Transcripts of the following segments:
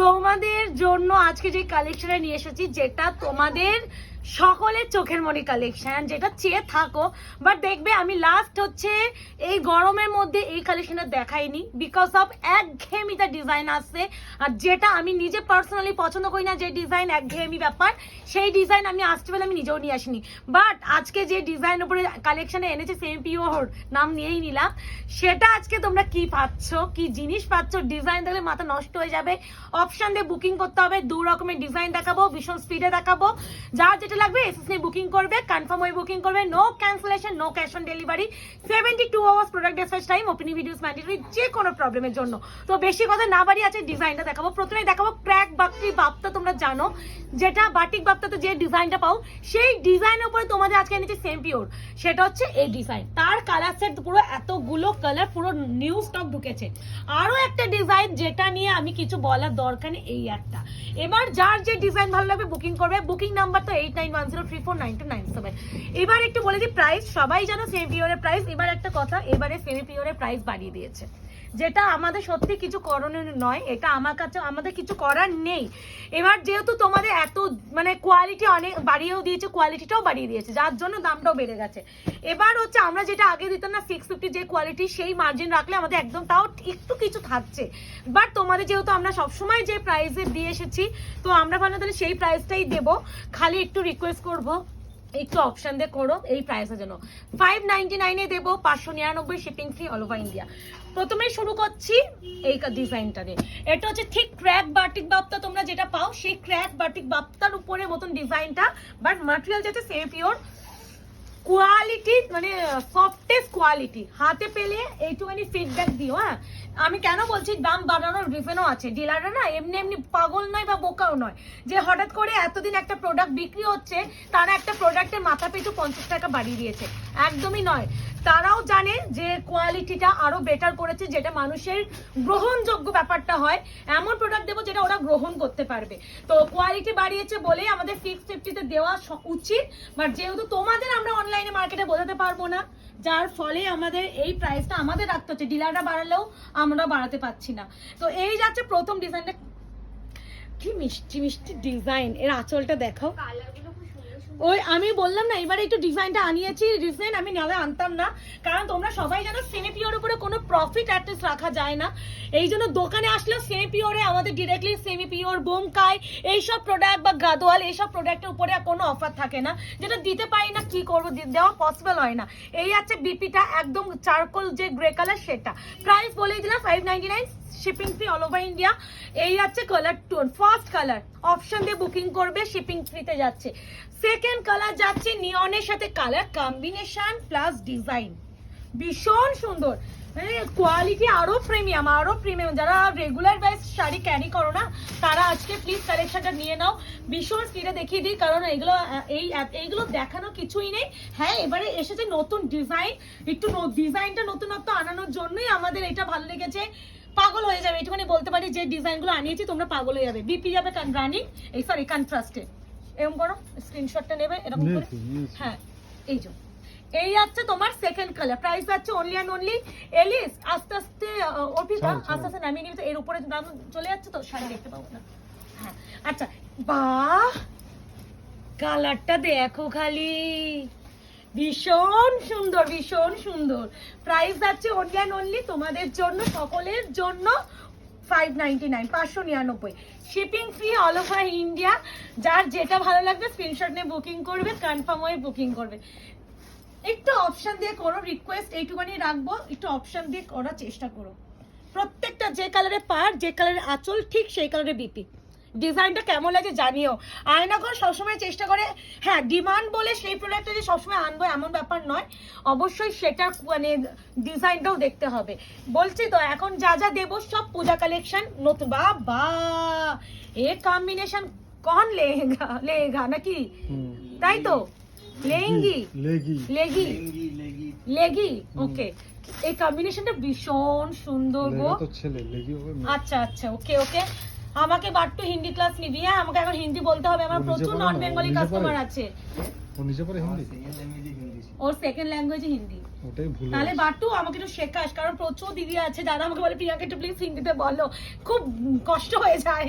তোমাদের জন্য আজকে যে কালেকশনে নিয়ে এসেছি যেটা তোমাদের সকলের চোখের মনি কালেকশন যেটা চেয়ে থাকো। বাট দেখবে, আমি লাস্ট হচ্ছে, এই গরমের মধ্যে এই কালেকশনটা দেখাইনি বিকজ অফ একঘেয়েমিটা ডিজাইন আসছে। আর যেটা আমি নিজে পার্সোনালি পছন্দ করি না, যে ডিজাইন একঘেয়েমি ব্যাপার, সেই ডিজাইন আমি আসতে পেলে আমি নিজেও নিয়ে আসিনি। বাট আজকে যে ডিজাইন উপরে কালেকশনে এনেছে সেম পিওর নাম নিয়েই নিলাম। সেটা আজকে তোমরা কি পাচ্ছ, কি জিনিস পাচ্ছ? ডিজাইন দেখলে মাথা নষ্ট হয়ে যাবে। অপশান দিয়ে বুকিং করতে হবে, দু রকমের ডিজাইন দেখাবো ভীষণ স্পিডে দেখাবো। যার যেটা লাগবে এসএস বুকিং করবে কনফার্ম হয়ে বুকিং করবে no cancellation no cash on delivery seventy two hours product dispatch time opening videos mandatory যে কোনো প্রবলেমের জন্য। তো বেশি কথা না বাড়ি আছে ডিজাইনটা দেখাবো। প্রথমেই দেখাবো ক্র্যাক বাকটি বাপ্তা তোমরা জানো। যেটা বাটিক বাপ্তাতে যে ডিজাইনটা পাও, সেই ডিজাইনের উপরে তোমাদের আজকে এনেছে সেম পিওর সেটা হচ্ছে এই ডিজাইন তার কালার সেট পুরো এতগুলো কালার পুরো নিউ স্টক ঢুকেছে। আরও একটা ডিজাইন যেটা নিয়ে আমি কিছু বলার দরকার নেই, এই একটা। এবার যার যে ডিজাইন ভালো লাগবে বুকিং করবে। বুকিং নাম্বার তো eight one zero three four nine two nine seven এবার একটু বলে দিই প্রাইস সবাই জানো সেমি পিওরের প্রাইস এবার একটা কথা, এবারে সেমি পিওরের প্রাইস বাড়িয়ে দিয়েছে। যেটা আমাদের সত্যি কিছু করণীয় নয়, এটা আমার কাছে, আমাদের কিছু করার নেই। এবার যেহেতু তোমাদের এত মানে কোয়ালিটি অনেক বাড়িয়েও দিয়েছে কোয়ালিটিটাও বাড়িয়ে দিয়েছে, যার জন্য দামটাও বেড়ে গেছে। এবার হচ্ছে আমরা যেটা আগে দিতাম না সিক্স ফিফটি যে কোয়ালিটি সেই মার্জিন রাখলে আমাদের একদম তাও একটু কিছু থাকছে। বাট তোমাদের যেহেতু আমরা সবসময় যে প্রাইসে দিয়ে এসেছি, তো আমরা ভালো তাহলে সেই প্রাইসটাই দেবো। খালি একটু রিকোয়েস্ট করব, একটু অপশান দিয়ে করো, এই প্রাইসের জন্য। ফাইভ নাইনটি নাইনে দেবো, পাঁচশো নিরানব্বই shipping free all over India প্রথমে শুরু করছি এই ডিজাইনটা দিয়ে এটা হচ্ছে ঠিক ক্র্যাক বাটিক বাপ্তা তোমরা যেটা পাও, সেই ক্র্যাক বাটিক বাপ্তার উপরে মতন ডিজাইনটা বাট মাটেরিয়াল যাতে সেম পিওর কোয়ালিটি মানে সফটেস্ট কোয়ালিটি হাতে পেলে এইটুখানি ফিডব্যাক দিও হ্যাঁ? আমি কেন বলছি দাম বাড়ানোর রিজনও আছে। ডিলাররা না এমনি এমনি পাগল নয় বা বোকাও নয়। যে হঠাৎ করে এতদিন একটা প্রোডাক্ট বিক্রি হচ্ছে, তারা একটা প্রোডাক্টের মাথা পিছু পঞ্চাশ টাকা বাড়িয়ে দিয়েছে। একদমই নয়। তারাও জানে যে কোয়ালিটিটা আরও বেটার করেছে, যেটা মানুষের গ্রহণযোগ্য ব্যাপারটা হয়। এমন প্রোডাক্ট দেবো যেটা ওরা গ্রহণ করতে পারবে। তো কোয়ালিটি বাড়িয়েছে বলেই আমাদের সিক্স ফিফটিতে দেওয়া উচিত। বাট যেহেতু তোমাদের আমরা অনলাইনে মার্কেটে বোঝাতে পারব না। যার ফলে আমাদের এই প্রাইসটা আমাদের রাখতে হচ্ছে। ডিলাররা বাড়ালেও আমরা বাড়াতে পারছি না। তো এই যাচ্ছে প্রথম ডিজাইনটা কি মিষ্টি মিষ্টি ডিজাইন এর আঁচলটা দেখাও। ওই, আমি বললাম না, এবারে একটু ডিজাইনটা আনিয়েছি ডিজাইন আমি নালে আনতাম না। কারণ তোমরা সবাই জানো সেমি পিওর উপরে কোনো প্রফিট অ্যাটলিস্ট রাখা যায় না। এই জন্য দোকানে আসলে সেমি পিওরে আমাদের ডিরেক্টলি সেমি পিওর বোমকাই, এইসব প্রোডাক্ট বা গাদোয়াল, এইসব প্রোডাক্টের উপরে কোনো অফার থাকে না। যেটা দিতে পারি না, কি করব দেওয়া পসিবল হয় না। এই আছে বিপিটা একদম চারকোল যে গ্রে কালার সেটা। প্রাইস বলেই দিলাম five ninety nine shipping free all over India এই যাচ্ছে colour tone first colour option দিয়ে বুকিং করবে শিপিং ফ্রিতে যাচ্ছে। সেকেন্ড কালার যাচ্ছে নিয়নের সাথে কালার কম্বিনেশন প্লাস ডিজাইন ভীষণ সুন্দর। কোয়ালিটি আরও প্রিমিয়াম আরও প্রিমিয়াম যারা রেগুলার ওয়াইজ শাড়ি ক্যারি করো না, তারা আজকে প্লিজ কালেকশনটা নিয়ে নাও। ভীষণ স্পিডে দেখিয়ে দিই, কারণ এইগুলো এই এইগুলো দেখানো কিছুই নেই। হ্যাঁ এবারে এসেছে নতুন ডিজাইন একটু ডিজাইনটা নতুনত্ব আনানোর জন্যই আমাদের এটা ভালো লেগেছে। পাগল হয়ে যাবে এটুখানি বলতে পারি যে ডিজাইনগুলো আনিয়েছি তোমরা পাগল হয়ে যাবে। বিপি যাবে রানিং এই সরি কন্ট্রাস্টে এরকম করো স্ক্রিনশটটা নেবে এরকম করে। হ্যাঁ এই যে। এই আছে তোমার সেকেন্ড কালার প্রাইস আছে অনলি অ্যান্ড অনলি এলিস আস্তে আস্তে অর্পিতা। আস্তে আস্তে নামিয়ে নিয়ে এর উপরে দাম চলে যাচ্ছে তো শাড়ি দেখতে পাবো না। হ্যাঁ আচ্ছা বাহ কালারটা দেখো খালি। ভীষণ সুন্দর ভীষণ সুন্দর। প্রাইস আছে অনলি অ্যান্ড অনলি তোমাদের জন্য, সকলের জন্য ফাইভ নাইনটি নাইন পাঁচশো নিরানব্বই। Shipping free all over India যার যেটা ভালো লাগবে স্ক্রিনশট নিয়ে বুকিং করবে কনফার্ম হয়ে বুকিং করবে। একটু অপশান দিয়ে করো রিকোয়েস্ট এইটুখানি রাখব, একটু অপশান দিয়ে করার চেষ্টা করো। প্রত্যেকটা যে কালারে পার যে কালারের আঁচল, ঠিক সেই কালারে বিপি ডিজাইনটা কেমন লাগে জানিও। আয়নাঘর সবসময় চেষ্টা করে হ্যাঁ ডিমান্ড বলে সেই প্রোডাক্টটা যে সবসময় আনব এমন ব্যাপার নয়। অবশ্যই সেটা মানে ডিজাইনটাও দেখতে হবে। বলছি তো এখন যা যা দেবো সব পূজা কালেকশন নতুন বা বা এ কম্বিনেশন কন লেহেঙ্গা? লেহেঙ্গা নাকি? তাই তো? লেহেঙ্গি? লেগি। লেগি? লেগি ওকে। এই কম্বিনেশনটা ভীষণ সুন্দর গো। আচ্ছা আচ্ছা ওকে ওকে। আমাকে বাট্টু হিন্দি ক্লাস নিবি হ্যাঁ? আমাকে এখন হিন্দি বলতে হবে। আমার প্রচুর পারে নন বেঙ্গলি কাস্টমার আছে। ও নিজে পরে হিন্দি? ওর সেকেন্ড ল্যাঙ্গুয়েজ হিন্দি। ওটাই ভুল তাহলে বাটু আমাকে একটু শেখাস কারণ প্রচুর দিদি আছে যারা আমাকে বলে প্রিয়াকে একটু প্লিজ হিন্দিতে বলো। খুব কষ্ট হয়ে যায়।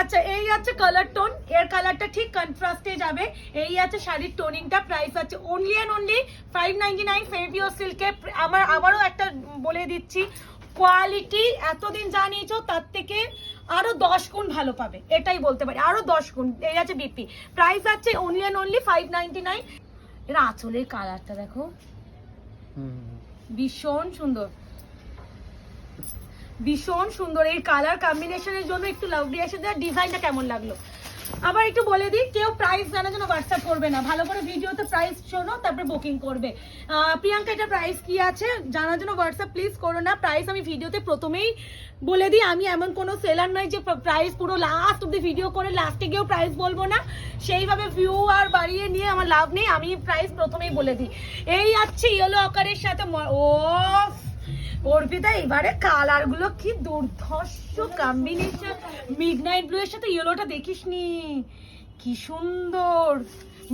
আচ্ছা এই আছে কালার টোন এর কালারটা ঠিক কন্ট্রাস্টে যাবে। এই আছে শাড়ির টোনিংটা প্রাইস আছে only and only five ninety nine ফেভিও সিল্কে আমার আবারও একটা বলে দিচ্ছি। কোয়ালিটি এতদিন যা নিয়েছো তার থেকে আরও দশ গুণ ভালো পাবে, এটাই বলতে পারি। আরও দশ গুণ, এই আছে বিপি প্রাইস আছে only and only five ninety nine এর আঁচলের কালারটা দেখো। ভীষণ সুন্দর। ভীষণ সুন্দর। এই কালার কম্বিনেশনের জন্য একটু লাভলি এসে দেওয়ার ডিজাইনটা কেমন লাগল? আবার একটু বলে দিই, কেউ প্রাইস জানার জন্য হোয়াটসঅ্যাপ করবে না। ভালো করে ভিডিওতে প্রাইস শোনো, তারপরে বুকিং করবে। প্রিয়াঙ্কা, এটা প্রাইস কি আছে? জানার জন্য হোয়াটসঅ্যাপ প্লিজ করো না। প্রাইস আমি ভিডিওতে প্রথমেই বলে দিই, আমি এমন কোনো সেলার নয় যে প্রাইস পুরো লাস্ট অব্দি ভিডিও করে লাস্টে গিয়েও প্রাইস বলব না। সেইভাবে ভিউ আর বাড়িয়ে নিয়ে আমার লাভ নেই, আমি প্রাইস প্রথমেই বলে দিই। এই আছে ইয়েলো আকারের সাথে ও অর্পিতা, এবারে কালারগুলো কি দুর্ধর্ষ কম্বিনেশন মিড নাইট ব্লু এর সাথে ইয়েলোটা দেখিস নি কি সুন্দর।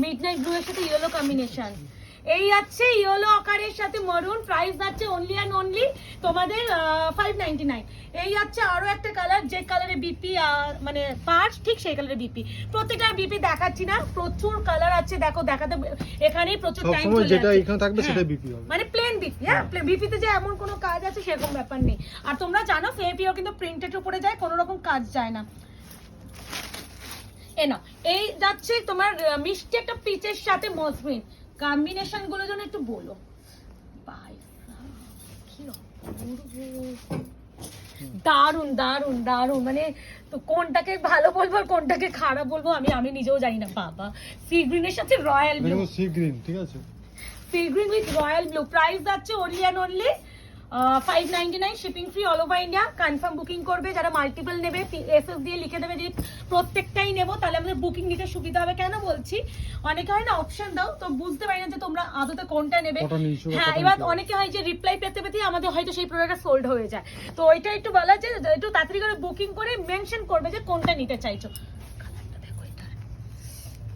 মিড নাইট ব্লু এর সাথে ইয়েলো কম্বিনেশন এই আছে ইয়েলো আকারের সাথে মরুন প্রাইস আছে অনলি অ্যান্ড অনলি তোমাদের ফাইভ নাইনটি নাইন এই আছে আরও একটা কালার যে কালারে বিপি মানে পাঁচ ঠিক সেই কালারে বিপি প্রত্যেকটা বিপি দেখাচ্ছি না প্রচুর কালার আছে দেখো দেখাতে এখানেই প্রচুর টাইম যেটা এখানে থাকবে হ্যাঁ। সেটাই বিপি হবে। মানে প্লেন বিপি হ্যাঁ বিপিতে যে এমন কোনো কাজ আছে সেরকম ব্যাপার নেই। আর তোমরা জানো ফেপিও কিন্তু প্রিন্টেড উপরে যায় কোনো রকম কাজ যায় না। এ নাও এই যাচ্ছে তোমার মিষ্টি একটা পিচের সাথে মসলিন কম্বিনেশনগুলো যেন একটু বলো। বাই দারুণ দারুণ দারুণ মানে তো কোনটাকে ভালো বলব আর কোনটাকে খারাপ বলব আমি আমি নিজেও জানি না বাবা। সি গ্রিনের সাথে রয়্যাল ব্লু সি গ্রিন ঠিক আছে। Sea green with royal blue price যাচ্ছে Orion and only five ninety nine shipping free all over India confirm booking করবে যারা মাল্টিপল নেবে এস এস দিয়ে লিখে দেবে যে প্রত্যেকটাই নেব তাহলে আমাদের বুকিং নিতে সুবিধা হবে। কেন বলছি? অনেকে হয় না অপশন দাও তো বুঝতে পারি না যে তোমরা আদতে কোনটা নেবে। হ্যাঁ এবার অনেকে হয় যে রিপ্লাই পেতে পেতে আমাদের হয়তো সেই প্রোডাক্টটা সোল্ড হয়ে যায়। তো ওইটা একটু বলা যে একটু তাড়াতাড়ি করে বুকিং করে মেনশন করবে যে কোনটা নিতে চাইছো।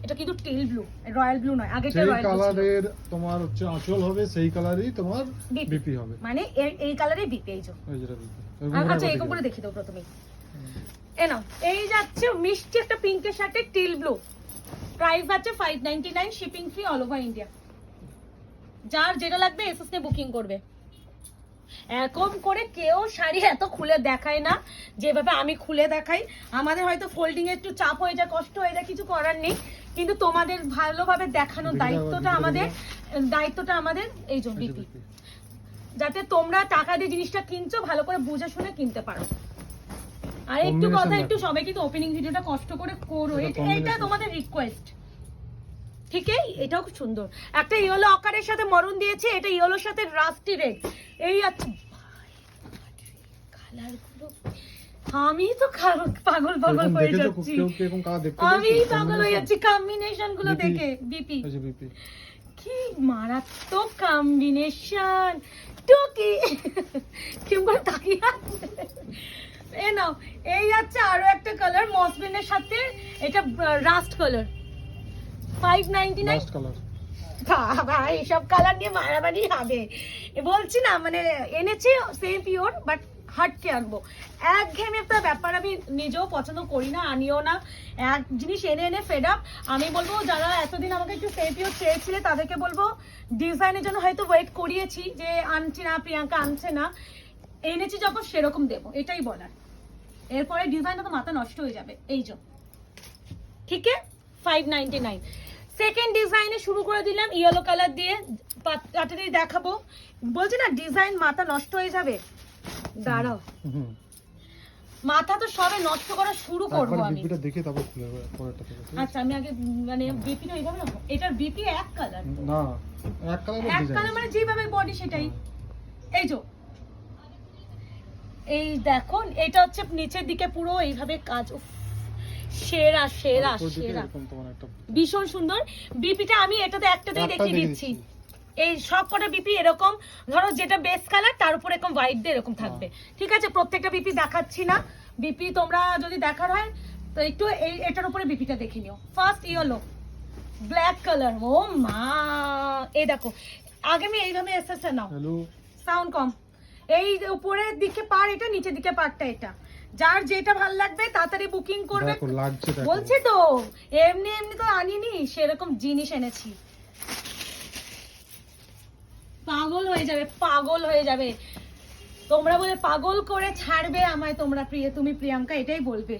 এটা কিন্তু টিল ব্লু রয়্যাল ব্লু নয় আগেটা রয়্যাল কালারের তোমার হচ্ছে আঁচল হবে সেই কালারই তোমার বিপি। হবে। মানে এই- কালারে বিপি এই যে। আচ্ছা এরকম করে দেখি দাও এই যাচ্ছে মিষ্টি একটা পিঙ্কের সাথে টিল ব্লু। প্রাইস আছে five ninety nine shipping free all over India যার যেটা লাগবে এসএস বুকিং করবে। এরকম করে কেউ শাড়ি এত খুলে দেখায় না যেভাবে আমি খুলে দেখাই। আমাদের হয়তো ফোল্ডিং এ একটু চাপ হয়ে যায় কষ্ট হয়ে যায় কিছু করার নেই। কিন্তু তোমাদের ভালোভাবে দেখানোর দায়িত্বটা আমাদের দায়িত্বটা আমাদের এই জন্য যাতে তোমরা টাকা দিয়ে জিনিসটা কিনছো ভালো করে বুঝে শুনে কিনতে পারো আর একটু কথা একটু সবাই কিন্তু ওপেনিং ভিডিওটা কষ্ট করে করো এটা। তোমাদের রিকোয়েস্ট ঠিকই এটাও খুব সুন্দর একটা ইয়েলো আকারের সাথে মরণ দিয়েছে এটা ইয়েলোর সাথে রাস্টি রেড এই আছে কালারগুলো আমি তো পাগল পাগল হয়ে যাচ্ছি। কেউ আমি পাগল হয়ে যাচ্ছি কম্বিনেশনগুলো দেখে বিপি। কি মারাত্মক কম্বিনেশন টুকি। কেমন করে তাকিয়ে? এ নাও এই যাচ্ছে আরও একটা কালার মসলিনের সাথে এটা rust colour five ninety nine বাবা এইসব কালার নিয়ে মারামারি হবে। বলছি না মানে এনেছি সেম পিওর বাট হাটকে আনব। একঘেয়েমি একটা ব্যাপার আমি নিজেও পছন্দ করি না, আনিও না। এক জিনিস এনে এনে ফেড আপ আমি বলব, যারা এতদিন আমাকে একটু পিওর চেয়েছিলে, তাদেরকে বলব ডিজাইনের জন্য হয়তো ওয়েট করিয়েছি যে আনছি না, প্রিয়াঙ্কা আনছে না। এনেছি যখন সেরকম দেবো, এটাই বলার। এরপরে ডিজাইনটা তো মাথা নষ্ট হয়ে যাবে, এই জন্য। ঠিক আছে? ফাইভ নাইনটি নাইন সেকেন্ড ডিজাইনে শুরু করে দিলাম ইয়েলো কালার দিয়ে। তাড়াতাড়ি দেখাবো। বলছি না ডিজাইন মাথা নষ্ট হয়ে যাবে। দাঁড়াও। মাথা তো সবে নষ্ট করা শুরু করব আমি। বিপিটা দেখে তারপর খুলে পরেরটা থেকে আচ্ছা আমি আগে মানে বিপি না এইভাবে না এটার বিপি এক কালার না এক কালার এক কালার মানে যেভাবে বডি সেটাই। এই যে এই দেখো এটা হচ্ছে নিচের দিকে পুরো এইভাবে কাজ। সেরা সেরা সেরা। ভীষণ সুন্দর। বিপিটা আমি এটাতে একটাতেই দেখিয়ে দেখে দিচ্ছি। দিচ্ছি। এই সব কটা বিপি এরকম ধরো যেটা বেস কালার তার উপর এরকম হোয়াইট দিয়ে এরকম থাকবে। ঠিক আছে? প্রত্যেকটা বিপি দেখাচ্ছি না। বিপি তোমরা যদি দেখার হয় তো একটু এই এটার উপরে বিপিটা দেখে নিও। ফার্স্ট ইয়েলো ব্ল্যাক কালার ও মা। এই দেখো আগে আমি এইভাবে এসেছে নাও। সাউন্ড কম। এই উপরের দিকে পার এটা নিচের দিকে পারটা এটা। যার যেটা ভালো লাগবে তাড়াতাড়ি বুকিং করবে। বলছি তো এমনি এমনি তো আনিনি সেরকম জিনিস এনেছি। হয়ে যাবে পাগল হয়ে যাবে। তোমরা বলে পাগল করে ছাড়বে আমায় তোমরা প্রিয় তুমি প্রিয়াঙ্কা এটাই বলবে।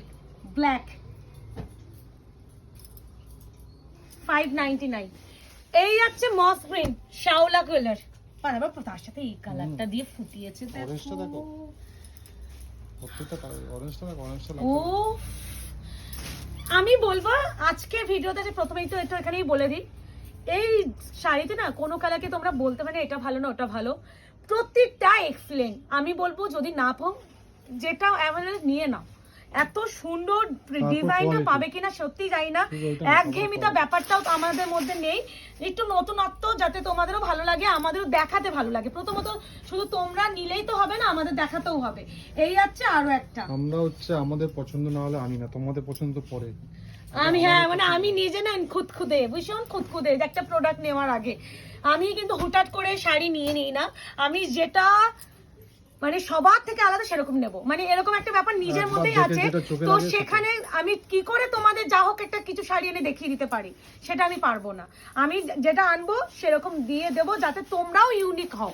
ব্ল্যাক ফাইভ নাইনটি নাইন এই যাচ্ছে মস গ্রিন শাওলা কালার আবার তার সাথে এই কালারটা দিয়ে ফুটিয়েছে দেখো। ও আমি বলব আজকে ভিডিওতে প্রথমেই তো এটা এখানেই বলে দিই। এই শাড়িতে না কোনো কালারকে তোমরা বলতে পারে এটা ভালো না, ওটা ভালো। প্রত্যেকটা এক্সপ্লেন আমি বলব যদি না পাও যেটা অ্যাভেলেবল নিয়ে নাও। এত সুন্দর ডিজাইনটা পাবে কিনা সত্যি জানি না। একঘেয়েমিতা ব্যাপারটাও তো আমাদের মধ্যে নেই। একটু নতুনত্ব যাতে তোমাদেরও ভালো লাগে আমাদেরও দেখাতে ভালো লাগে। প্রথমত শুধু তোমরা নিলেই তো হবে না আমাদের দেখাতেও হবে। এই হচ্ছে আরও একটা। আমরা হচ্ছে আমাদের পছন্দ না হলে আমি না তোমাদের পছন্দ পরে। আমি হ্যাঁ মানে আমি নিজে না খুদখুদে ভীষণ খুদখুদে একটা প্রোডাক্ট নেওয়ার আগে। আমি কিন্তু হুটহাট করে শাড়ি নিয়ে নিই না। আমি যেটা মানে সবার থেকে আলাদা সেরকম নেব। মানে এরকম একটা ব্যাপার নিজের একবার মধ্যেই আছে। তো সেখানে আমি কি করে তোমাদের যা হোক একটা কিছু শাড়ি এনে দেখিয়ে দিতে পারি সেটা আমি পারব না। আমি যেটা আনব সেরকম দিয়ে দেবো যাতে তোমরাও ইউনিক হও।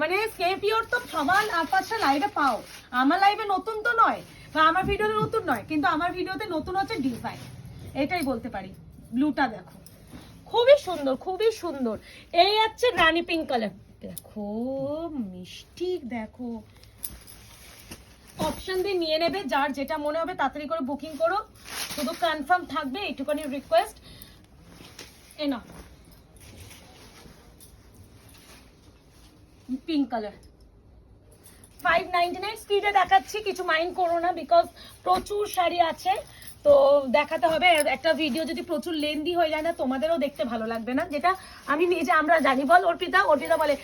মানে স্কেপিওর তো সবার আর লাইভে পাও। আমার লাইভে নতুন তো নয় বা আমার ভিডিওতে নতুন নয় কিন্তু আমার ভিডিওতে নতুন হচ্ছে ডিজাইন এটাই বলতে পারি। ব্লুটা দেখো। খুবই সুন্দর খুবই সুন্দর। এই হচ্ছে রানী পিঙ্ক কালার দেখো, মিষ্টি, দেখো। অপশন দিয়ে নিয়ে নেবে, যার যেটা মনে হবে তাড়াতাড়ি করে বুকিং করো। শুধু কনফার্ম থাকবে এইটুখানি রিকোয়েস্ট এ না pink colour five ninety nine স্পিডে দেখাচ্ছি, কিছু মাইন্ড করো না বিকজ প্রচুর শাড়ি আছে। তো দেখাতে হবে। একটা ভিডিও যদি প্রচুর লেন্দি হয়ে যায় না তোমাদেরও দেখতে ভালো লাগবে না। যেটা আমি নিজে আমরা জানি। বল অর্পিতা অর্পিতা বলে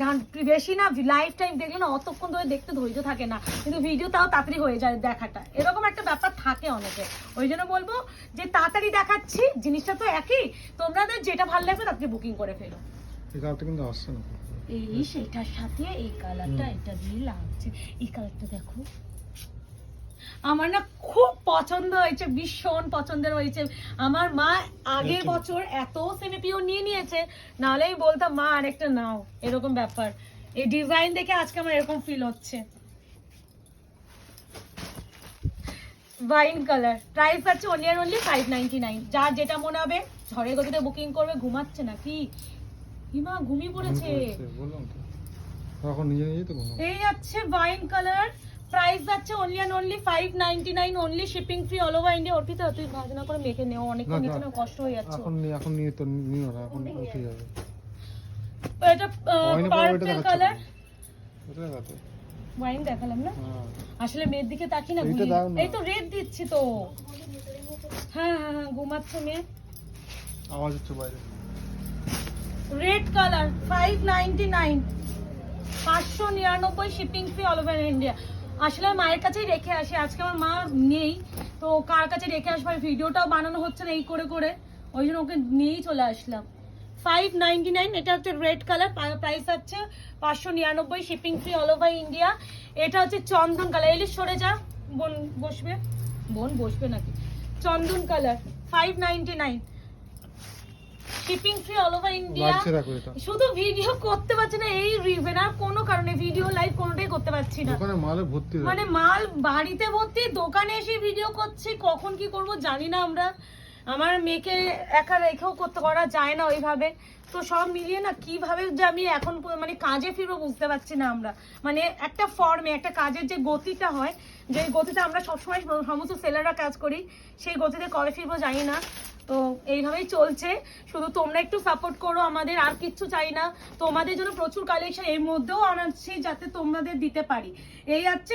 জান বেশি না লাইফ টাইম দেখলে না অতক্ষণ ধরে দেখতে ধৈর্য থাকে না। কিন্তু ভিডিও তাও তাড়াতাড়ি হয়ে যায় দেখাটা। এরকম একটা ব্যাপার থাকে অনেকে। ওই জন্য বলব যে তাড়াতাড়ি দেখাচ্ছি জিনিসটা তো একই। তোমাদের যেটা ভালো লাগবে তাড়াতাড়ি বুকিং করে ফেলো। কিন্তু আসছে না। এই সেটার সাথে এই কালারটা এটা দিয়ে লাগছে। এই কালারটা দেখো। আমার না খুব পছন্দ হয়েছে ভীষণ পছন্দের হয়েছে। আমার মা আগের। বছর এত সেমি পিওর নিয়ে নিয়েছে নাহলে আমি বলতাম মা আরেকটা নাও। এরকম ব্যাপার। এই ডিজাইন দেখে আজকে আমার এরকম ফিল হচ্ছে। ওয়াইন কালার প্রাইস আছে অনলি আর অনলি ফাইভ নাইনটি নাইন যার যেটা মনে হবে ঝড়ের গতিতে বুকিং করবে ঘুমাচ্ছে নাকি? হিমা ঘুমিয়ে পড়েছে। এই যাচ্ছে ওয়াইন কালার প্রাইস যাচ্ছে only and only five ninety nine only shipping free all over India Arpita তুই ভাজনা করে মেখে নেও অনেকক্ষণ না, না। কষ্ট হয়ে যাচ্ছে। এখন নিয়ে এখন নিয়ে তো নিও না এখন উঠে যাবে এটা পার্পল কালার ওয়াইন দেখালাম না? হ্যাঁ। আসলে মেয়ের দিকে তাকি না। এই তো রেড দিচ্ছি তো। হ্যাঁ হ্যাঁ হ্যাঁ ঘুমাচ্ছে মেয়ে। আওয়াজ হচ্ছে বাইরে। Red colour five ninety nine পাঁচশো নিরানব্বই shipping fee all over India আসলে মায়ের কাছেই রেখে আসি, আজকে আমার মা নেই, তো কার কাছে রেখে আসবার ভিডিওটাও বানানো হচ্ছে না এই করে করে, ওই জন্য ওকে নিয়েই চলে আসলাম। ফাইভ নাইনটি নাইন এটা হচ্ছে রেড কালার প্রাইস হচ্ছে পাঁচশো নিরানব্বই shipping free all over India এটা হচ্ছে চন্দন কালার এলি সরে যা, বোন বসবে। বোন বসবে নাকি? চন্দন colour five ninety nine shipping free all over India শুধু ভিডিও করতে পারছি না এই রিজন আর কোনো কারণে ভিডিও লাইভ কোনোটাই করতে পারছি না। দোকানে মালে ভর্তি মানে মাল বাড়িতে ভর্তি দোকানে এসে ভিডিও করছি কখন কি করব জানি না আমরা। আমার মেয়েকে একা রেখেও করতে করা যায় না ওইভাবে। তো সব মিলিয়ে না কীভাবে যে আমি এখন মানে কাজে ফিরবো বুঝতে পারছি না আমরা। মানে একটা ফর্মে একটা কাজের যে গতিটা হয় যে গতিতে আমরা সবসময় সমস্ত সেলাররা কাজ করি সেই গতিতে কবে ফিরবো জানি না। তো এইভাবেই চলছে। শুধু তোমরা একটু সাপোর্ট করো আমাদের আর কিচ্ছু চাই না। তোমাদের জন্য প্রচুর কালেকশন এর মধ্যেও আনাচ্ছি যাতে তোমাদের দিতে পারি। এই হচ্ছে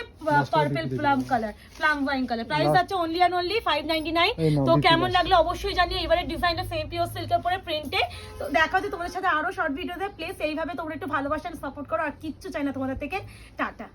purple plum colour plum wine colour price আছে only and only five ninety nine তো কেমন লাগল অবশ্যই জানিয়ে এবারে ডিজাইনটা সেম পিওর সিল্কের পরে প্রিন্টে তো দেখা হচ্ছে তোমাদের সাথে আরও শর্ট ভিডিওতে প্লিজ এইভাবে তোমরা একটু ভালোবাসা সাপোর্ট করো। আর কিচ্ছু চাই না তোমাদের থেকে। টাটা।